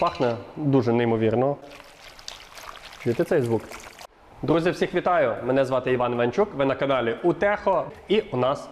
Пахне дуже неймовірно. Чуєте цей звук? Друзі, всіх вітаю! Мене звати Іван Іванчук. Ви на каналі Утехо, і у нас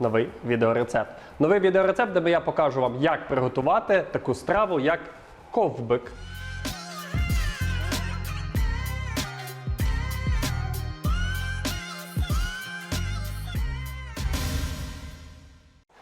новий відеорецепт. Новий відеорецепт, де я покажу вам, як приготувати таку страву, як ковбик.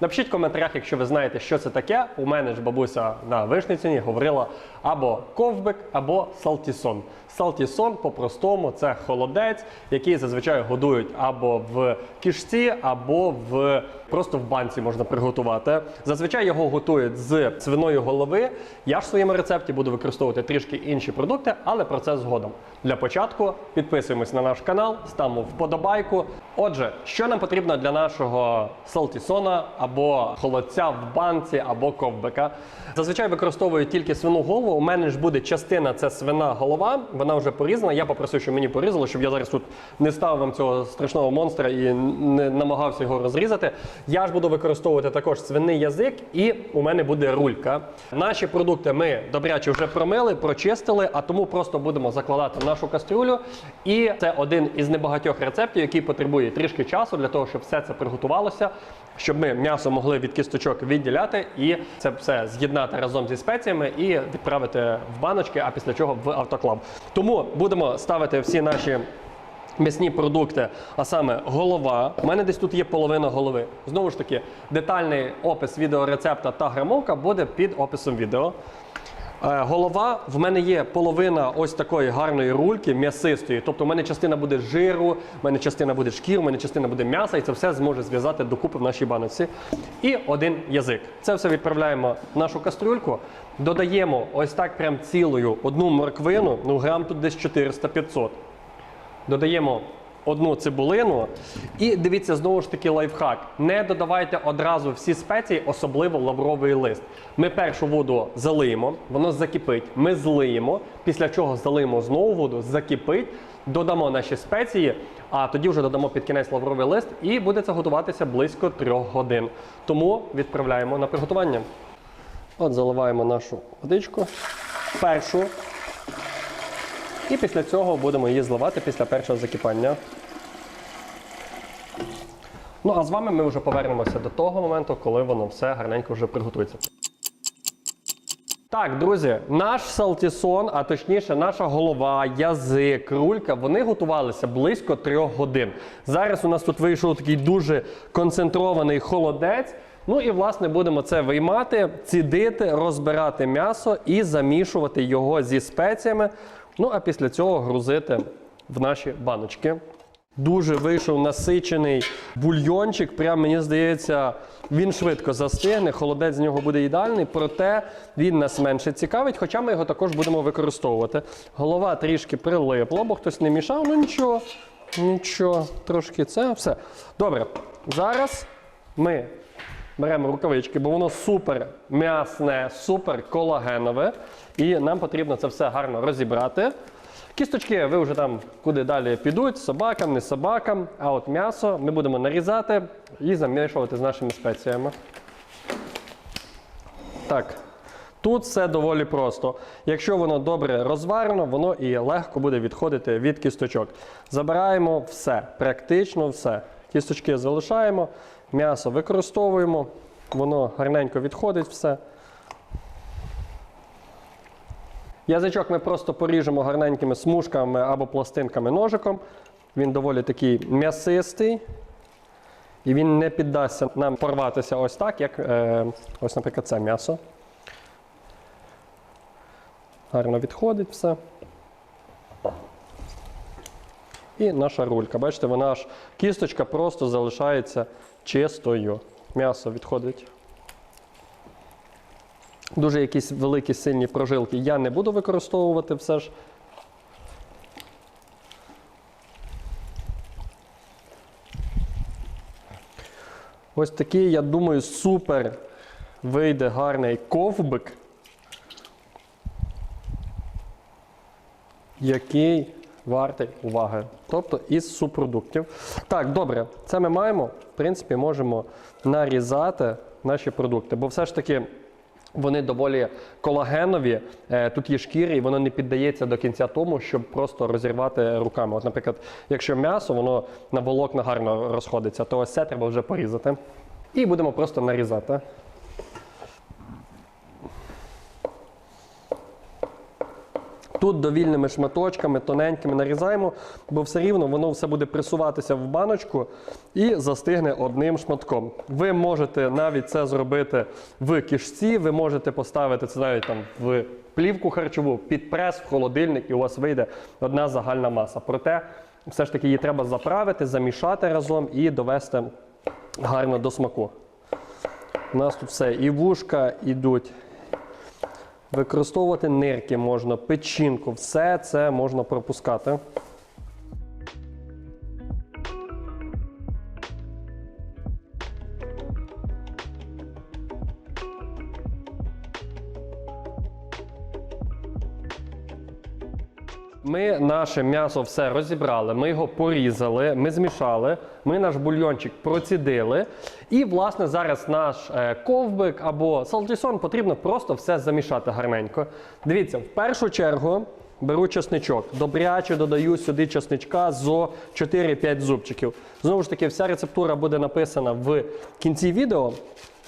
Напишіть в коментарях, якщо ви знаєте, що це таке. У мене ж бабуся на вишниціні говорила або ковбик, або салтісон. Салтісон по-простому це холодець, який зазвичай годують або в кишці, або в просто в банці можна приготувати. Зазвичай його готують з свиної голови. Я ж в своєму рецепті буду використовувати трішки інші продукти, але про це згодом. Для початку підписуємось на наш канал, ставимо вподобайку. Отже, що нам потрібно для нашого салтісона або холодця в банці, або ковбика. Зазвичай використовую тільки свину голову. У мене ж буде частина це свина голова. Вона вже порізана. Я попросив, щоб мені порізали, щоб я зараз тут не ставив вам цього страшного монстра і не намагався його розрізати. Я ж буду використовувати також свиний язик, і у мене буде рулька. Наші продукти ми добряче вже промили, прочистили, а тому просто будемо закладати нашу кастрюлю. І це один із небагатьох рецептів, який потребує трішки часу для того, щоб все це приготувалося, щоб ми м'ясо могли від кісточок відділяти і це все з'єднати разом зі спеціями і відправити в баночки, а після чого в автоклав. Тому будемо ставити всі наші. М'ясні продукти, а саме голова. У мене десь тут є половина голови. Знову ж таки, детальний опис відеорецепта та грамовка буде під описом відео. Е, Голова в мене є половина ось такої гарної рульки, м'ясистої. Тобто, у мене частина буде жиру, в мене частина буде шкір, у мене частина буде м'яса, і це все зможе зв'язати докупи в нашій баночці. І один язик. Це все відправляємо в нашу кастрюльку. Додаємо ось так прям цілою одну морквину, ну грам тут десь 400-500. Додаємо одну цибулину. І дивіться, знову ж таки, лайфхак. Не додавайте одразу всі спеції, особливо лавровий лист. Ми першу воду залиємо, воно закипить. Ми злиємо, після чого залиємо знову воду, закипить, додамо наші спеції, а тоді вже додамо під кінець лавровий лист і буде це готуватися близько трьох годин. Тому відправляємо на приготування. От заливаємо нашу водичку. Першу і після цього будемо її зливати після першого закипання. Ну а з вами ми вже повернемося до того моменту, коли воно все гарненько вже приготується. Так, друзі, наш салтісон, а точніше, наша голова, язик, рулька, вони готувалися близько трьох годин. Зараз у нас тут вийшов такий дуже концентрований холодець. Ну і власне будемо це виймати, цідити, розбирати м'ясо і замішувати його зі спеціями. Ну а після цього грузити в наші баночки. Дуже вийшов насичений бульйончик. Прям мені здається, він швидко застигне, холодець з нього буде ідеальний, проте він нас менше цікавить, хоча ми його також будемо використовувати. Голова трішки прилипла, бо хтось не мішав, ну нічого, нічого, трошки це все. Добре, зараз ми беремо рукавички, бо воно супер м'ясне, супер колагенове. І нам потрібно це все гарно розібрати. Кісточки ви вже там куди далі підуть, собакам, не собакам. А от м'ясо ми будемо нарізати і замішувати з нашими спеціями. Так. Тут все доволі просто. Якщо воно добре розварено, воно і легко буде відходити від кісточок. Забираємо все, практично все. Кісточки залишаємо, м'ясо використовуємо, воно гарненько відходить все. Язичок ми просто поріжемо гарненькими смужками або пластинками ножиком. Він доволі такий м'ясистий. І він не піддасться нам порватися ось так, як е, ось, наприклад, це м'ясо. Гарно відходить все. І наша рулька. Бачите, вона аж кісточка просто залишається чистою. М'ясо відходить. Дуже якісь великі сильні прожилки я не буду використовувати все ж. Ось такий, я думаю, супер вийде гарний ковбик, який вартий уваги. Тобто із субпродуктів. Так, добре, це ми маємо. В принципі, можемо нарізати наші продукти. Бо все ж таки Вони доволі колагенові, е, тут є шкіри, і воно не піддається до кінця тому, щоб просто розірвати руками. От, наприклад, якщо м'ясо, воно на волокна гарно розходиться, то ось це треба вже порізати. І будемо просто нарізати. Тут довільними шматочками, тоненькими нарізаємо, бо все рівно воно все буде присуватися в баночку і застигне одним шматком. Ви можете навіть це зробити в кишці, ви можете поставити це навіть там в плівку харчову, під прес, в холодильник, і у вас вийде одна загальна маса. Проте все ж таки її треба заправити, замішати разом і довести гарно до смаку. У нас тут все і вушка йдуть. Використовувати нирки можна, печінку, все це можна пропускати. Наше м'ясо все розібрали, ми його порізали, ми змішали, ми наш бульйончик процідили. І, власне, зараз наш е, ковбик або салтісон потрібно просто все замішати гарненько. Дивіться, в першу чергу беру чесничок, добряче додаю сюди чесничка зо 4-5 зубчиків. Знову ж таки, вся рецептура буде написана в кінці відео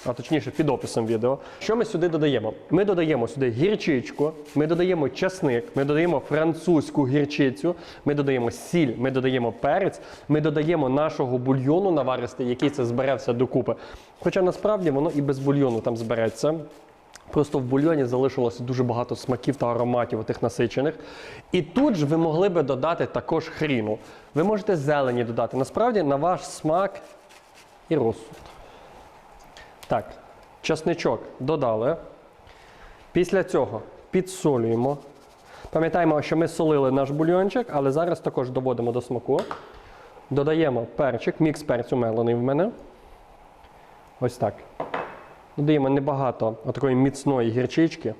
а точніше під описом відео. Що ми сюди додаємо? Ми додаємо сюди гірчичку, ми додаємо часник, ми додаємо французьку гірчицю, ми додаємо сіль, ми додаємо перець, ми додаємо нашого бульйону наваристий, який це збере докупи. Хоча насправді воно і без бульйону там збереться. Просто в бульйоні залишилося дуже багато смаків та ароматів тих насичених. І тут ж ви могли би додати також хріну. Ви можете зелені додати. Насправді на ваш смак і розсуд. Так, часничок додали. Після цього підсолюємо. Пам'ятаємо, що ми солили наш бульйончик, але зараз також доводимо до смаку. Додаємо перчик, мікс перцю мелений в мене. Ось так. Додаємо небагато такої міцної гірчички.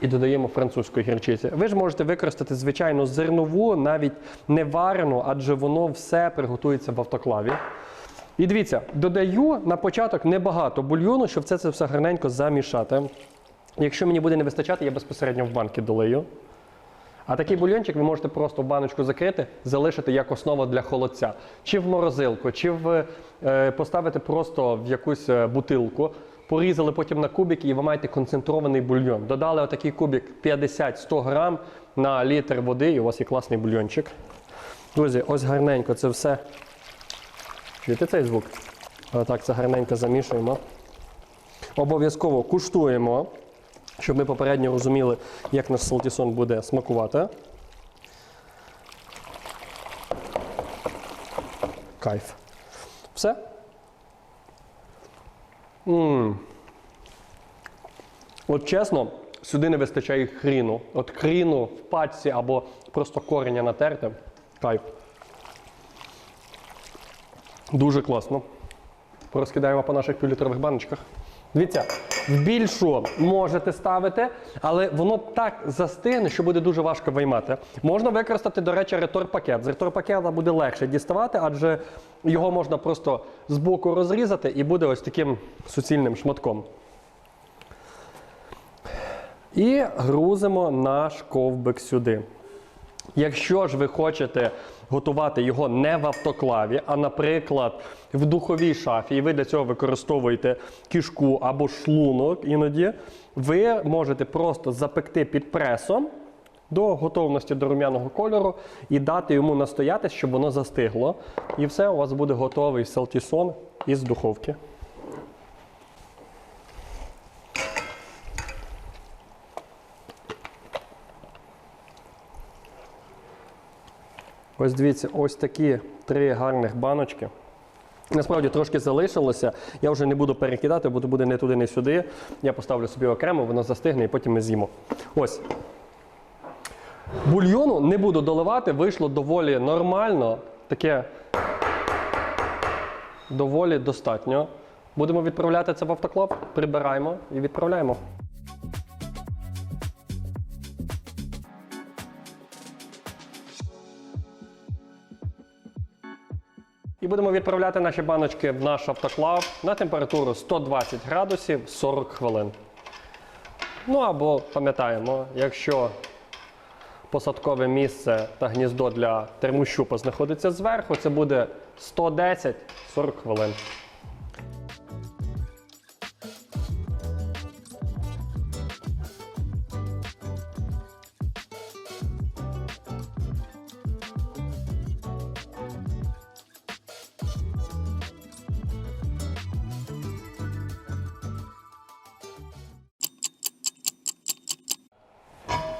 І додаємо французької гірчиці. Ви ж можете використати звичайну зернову, навіть не варену, адже воно все приготується в автоклаві. І дивіться, додаю на початок небагато бульйону, щоб це, це все гарненько замішати. Якщо мені буде не вистачати, я безпосередньо в банки долию. А такий бульйончик ви можете просто в баночку закрити, залишити як основа для холодця. Чи в морозилку, чи в, е, поставити просто в якусь е, бутилку. Порізали потім на кубики, і ви маєте концентрований бульйон. Додали отакий кубик 50-100 грам на літр води, і у вас є класний бульйончик. Друзі, ось гарненько це все Чуєте цей звук? Отак це гарненько замішуємо. Обов'язково куштуємо, щоб ми попередньо розуміли, як наш салтісон буде смакувати. Кайф. Все? М От чесно, сюди не вистачає хріну. От хріну в пачці або просто кореня натерти. Кайф. Дуже класно. Порозкидаємо по наших півлітрових баночках. Дивіться, в більшу можете ставити, але воно так застигне, що буде дуже важко виймати. Можна використати, до речі, ретор-пакет. З ретор-пакета буде легше діставати, адже його можна просто з боку розрізати і буде ось таким суцільним шматком. І грузимо наш ковбик сюди. Якщо ж ви хочете готувати його не в автоклаві, а, наприклад, в духовій шафі, і ви для цього використовуєте кішку або шлунок іноді, ви можете просто запекти під пресом до готовності до рум'яного кольору і дати йому настояти, щоб воно застигло. І все, у вас буде готовий селтісон із духовки. Ось дивіться, ось такі три гарних баночки. Насправді трошки залишилося. Я вже не буду перекидати, бо буде не туди, не сюди. Я поставлю собі окремо, воно застигне і потім ми з'їмо. Ось. Бульйону не буду доливати, вийшло доволі нормально. Таке доволі достатньо. Будемо відправляти це в автоклав, прибираємо і відправляємо. І будемо відправляти наші баночки в наш автоклав на температуру 120 градусів 40 хвилин. Ну або пам'ятаємо, якщо посадкове місце та гніздо для термощупа знаходиться зверху, це буде 110-40 хвилин.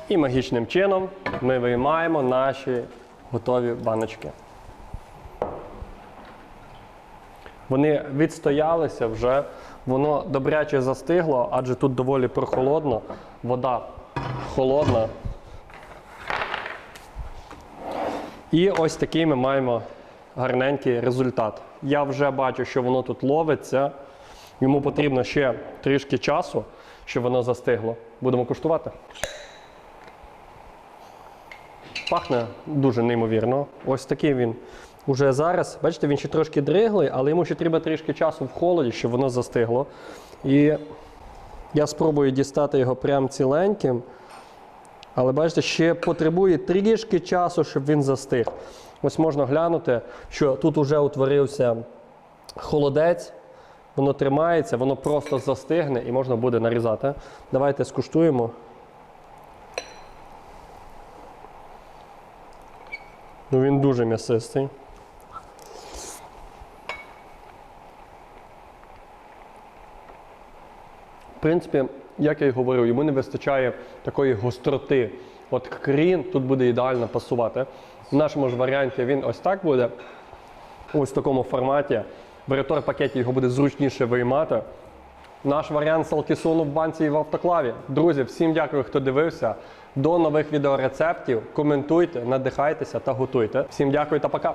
І магічним чином ми виймаємо наші готові баночки. Вони відстоялися вже, воно добряче застигло, адже тут доволі прохолодно, вода холодна. І ось такий ми маємо гарненький результат. Я вже бачу, що воно тут ловиться. Йому потрібно ще трішки часу, щоб воно застигло. Будемо куштувати. Пахне дуже неймовірно. Ось такий він уже зараз. Бачите, він ще трошки дриглий, але йому ще треба трішки часу в холоді, щоб воно застигло. І я спробую дістати його прям ціленьким. Але бачите, ще потребує трішки часу, щоб він застиг. Ось можна глянути, що тут вже утворився холодець, воно тримається, воно просто застигне і можна буде нарізати. Давайте скуштуємо. Ну він дуже м'ясистий. В принципі, як я й говорив, йому не вистачає такої гостроти. От крін тут буде ідеально пасувати. В нашому ж варіанті він ось так буде. Ось в такому форматі. В ретор пакеті його буде зручніше виймати. Наш варіант салтісону в банці і в автоклаві. Друзі, всім дякую, хто дивився. До нових відеорецептів. Коментуйте, надихайтеся та готуйте. Всім дякую та пока.